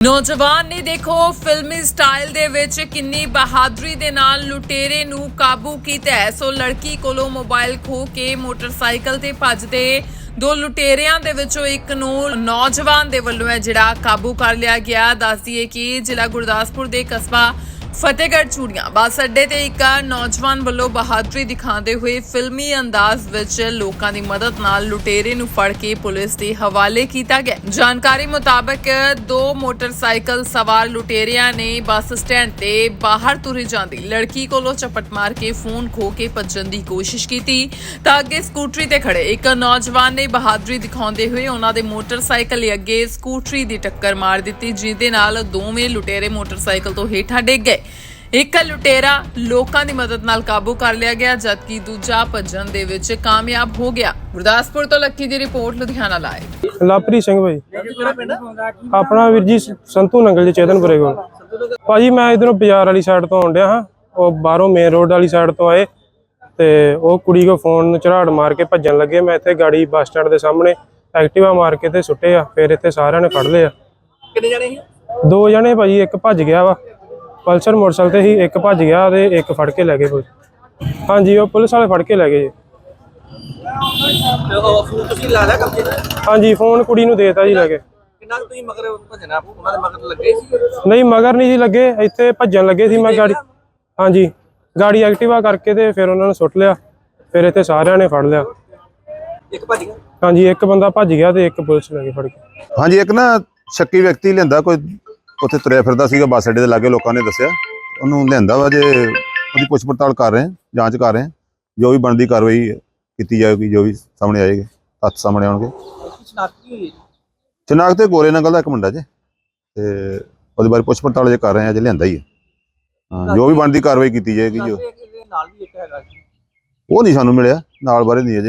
ਨੌਜਵਾਨ ਨੇ ਦੇਖੋ, ਫਿਲਮੀ ਸਟਾਈਲ ਦੇ ਵਿੱਚ ਕਿੰਨੀ ਬਹਾਦਰੀ ਦੇ ਨਾਲ ਲੁਟੇਰੇ ਨੂੰ ਕਾਬੂ ਕੀਤਾ ਹੈ। ਸੋ ਲੜਕੀ ਕੋਲੋਂ ਮੋਬਾਈਲ ਖੋ ਕੇ ਮੋਟਰਸਾਈਕਲ ਤੇ ਭੱਜਦੇ ਦੋ ਲੁਟੇਰਿਆਂ ਦੇ ਵਿੱਚੋਂ ਇੱਕ ਨੂੰ ਨੌਜਵਾਨ ਦੇ ਵੱਲੋਂ ਹੈ ਜਿਹੜਾ ਕਾਬੂ ਕਰ ਲਿਆ ਗਿਆ। ਦੱਸ ਦਈਏ ਕਿ ਜ਼ਿਲ੍ਹਾ ਗੁਰਦਾਸਪੁਰ ਦੇ ਕਸਬਾ ਫਤਿਹਗੜ੍ਹ ਚੂੜੀਆਂ। ਬੱਸ ਅੱਡੇ ਤੇ ਇੱਕ ਨੌਜਵਾਨ ਵੱਲੋਂ ਬਹਾਦਰੀ ਦਿਖਾਉਂਦੇ ਹੋਏ ਫਿਲਮੀ ਅੰਦਾਜ਼ ਵਿੱਚ ਲੋਕਾਂ ਦੀ ਮਦਦ ਨਾਲ ਲੁਟੇਰੇ ਨੂੰ ਫੜ ਕੇ ਪੁਲਿਸ ਦੇ ਹਵਾਲੇ ਕੀਤਾ ਗਿਆ। ਜਾਣਕਾਰੀ ਮੁਤਾਬਕ ਦੋ ਮੋਟਰਸਾਈਕਲ ਸਵਾਰ ਲੁਟੇਰਿਆਂ ਨੇ ਬੱਸ ਸਟੈਂਡ ਤੇ ਬਾਹਰ ਤੁਰੇ ਜਾਂਦੀ ਲੜਕੀ ਕੋਲੋਂ ਚਪਟ ਮਾਰ ਕੇ ਫੋਨ ਖੋ ਕੇ ਭੱਜਣ ਦੀ ਕੋਸ਼ਿਸ਼ ਕੀਤੀ ਤਾਂ ਅੱਗੇ ਸਕੂਟਰੀ ਤੇ ਖੜੇ ਇੱਕ ਨੌਜਵਾਨ ਨੇ ਬਹਾਦਰੀ ਦਿਖਾਉਂਦੇ ਹੋਏ ਉਹਨਾਂ ਦੇ ਮੋਟਰਸਾਈਕਲ ਦੇ ਅੱਗੇ ਸਕੂਟਰੀ ਦੀ ਟੱਕਰ ਮਾਰ ਦਿੱਤੀ, ਜਿਹਦੇ ਨਾਲ ਦੋਵੇਂ ਲੁਟੇਰੇ ਮੋਟਰਸਾਈਕਲ ਤੋਂ ਹੇਠਾਂ ਡਿੱਗ ਗਏ। ਇੱਕ ਲੁਟੇਰਾ ਲੋਕਾਂ ਦੀ ਮਦਦ ਨਾਲ ਕਾਬੂ ਕਰ ਲਿਆ ਗਿਆ ਜਦਕਿ ਦੂਜਾ ਭੱਜਣ ਦੇ ਵਿੱਚ ਕਾਮਯਾਬ ਹੋ ਗਿਆ। ਗੁਰਦਾਸਪੁਰ ਤੋਂ ਲੱਕੀ ਦੀ ਰਿਪੋਰਟ ਲੁਧਿਆਣਾ ਲਾਏ ਲਵਪ੍ਰੀਤ ਸਿੰਘ ਭਾਈ ਆਪਣਾ ਵੀਰ ਜੀ ਸੰਤੂ ਨੰਗਲ ਜੀ ਚੇਤਨਪੁਰੇ ਕੋਲ। ਭਾਜੀ ਮੈਂ ਇਧਰੋਂ ਬਾਜ਼ਾਰ ਵਾਲੀ ਸਾਈਡ ਤੋਂ ਆਉਂਦਿਆ ਹਾਂ। ਉਹ ਬਾਹਰੋਂ ਮੇਨ ਰੋਡ ਵਾਲੀ ਸਾਈਡ ਤੋਂ ਆਏ ਤੇ ਉਹ ਕੁੜੀ ਕੋ ਫੋਨ ਝਰਾੜ ਮਾਰ ਕੇ ਭੱਜਣ ਲੱਗੇ। ਮੈਂ ਇੱਥੇ ਗਾੜੀ ਬੱਸ ਸਟੈਂਡ ਦੇ ਸਾਹਮਣੇ ਐਕਟਿਵਾ ਮਾਰ ਕੇ ਤੇ ਸੁੱਟੇ ਆ। ਫਿਰ ਇੱਥੇ ਸਾਰਿਆਂ ਨੇ ਫੜ ਲਏ ਆ। ਕਿੰਨੇ ਜਣੇ ਸੀ? ਦੋ ਜਣੇ ਭਾਜੀ ਇੱਕ ਭੱਜ ਗਿਆ ਵਾ। ਪਲਸਰ ਮੋਟਰਸਾਈਕਲ ਤੇ ਹੀ ਇੱਕ ਭੱਜ ਗਿਆ ਤੇ ਇੱਕ ਫੜ ਕੇ ਲੈ ਗਏ ਪੁਲਿਸ। ਹਾਂਜੀ ਉਹ ਪੁਲਿਸ ਵਾਲੇ ਫੜ ਕੇ ਲੈ ਗਏ ਜੀ। ਤੇ ਉਹ ਫੋਨ ਤੁਸੀਂ ਲਾ ਲਿਆ ਕਬਜੇ ਚ? ਹਾਂਜੀ ਫੋਨ ਕੁੜੀ ਨੂੰ ਦੇਤਾ ਜੀ ਲੈ ਕੇ। ਕਿੰਨਾ ਤੁਸੀਂ ਮਗਰ ਭਜਣਾ? ਉਹਨਾਂ ਦੇ ਮਗਰ ਲੱਗੇ ਸੀ? ਨਹੀਂ ਮਗਰ ਨਹੀਂ ਜੀ ਲੱਗੇ। ਇੱਥੇ ਭੱਜਣ ਲੱਗੇ ਸੀ ਮੈਂ ਗਾੜੀ। ਹਾਂਜੀ ਗਾੜੀ ਐਕਟਿਵਾ ਕਰਕੇ ਤੇ ਫਿਰ ਉਹਨਾਂ ਨੂੰ ਸੁੱਟ ਲਿਆ। ਫਿਰ ਇੱਥੇ ਸਾਰਿਆਂ ਨੇ ਫੜ ਲਿਆ। ਇੱਕ ਭੱਜ ਗਿਆ? ਹਾਂਜੀ ਇੱਕ ਬੰਦਾ ਭੱਜ ਗਿਆ ਤੇ ਇੱਕ ਪੁਲਿਸ ਲੈ ਕੇ ਫੜ ਗਈ ਹਾਂਜੀ ਇੱਕ ਨਾ ਸ਼ੱਕੀ ਵਿਅਕਤੀ ਲਿਆਂਦਾ ਕੋਈ ਉੱਥੇ ਤੁਰਿਆ ਫਿਰਦਾ ਸੀਗਾ ਬੱਸ ਅੱਡੇ ਦੇ ਲਾਗੇ ਲੋਕਾਂ ਨੇ ਦੱਸਿਆ। ਉਹਨੂੰ ਲਿਆਂਦਾ ਵਾ ਜੇ ਉਹਦੀ ਪੁੱਛ ਪੜਤਾਲ ਕਰ ਰਹੇ ਹਾਂ ਜਾਂਚ ਕਰ ਰਹੇ ਹਾਂ ਜੋ ਵੀ ਬਣਦੀ ਕਾਰਵਾਈ ਕੀਤੀ ਜਾਏਗੀ ਜੋ ਵੀ ਸਾਹਮਣੇ ਆਏਗੀ ਤੱਥ ਸਾਹਮਣੇ ਆਉਣਗੇ। ਚਨਾਕ ਤੇ ਗੋਰੇ ਨੰਗਲ ਦਾ ਇੱਕ ਮੁੰਡਾ ਜੇ ਤੇ ਉਹਦੇ ਬਾਰੇ ਪੁੱਛ ਪੜਤਾਲ ਜੇ ਕਰ ਰਹੇ ਹਾਂ ਜੇ ਲਿਆਂਦਾ ਹੀ ਹੈ। ਹਾਂ ਜੋ ਵੀ ਬਣਦੀ ਕਾਰਵਾਈ ਕੀਤੀ ਜਾਏਗੀ ਜੋ ਆ ਨਾਲ ਵੀ ਇੱਕ ਹੈਗਾ ਉਹ ਨਹੀਂ ਸਾਨੂੰ ਮਿਲਿਆ ਨਾਲ ਬਾਰੇ ਨਹੀਂ ਅਜੇ ਕੋਈ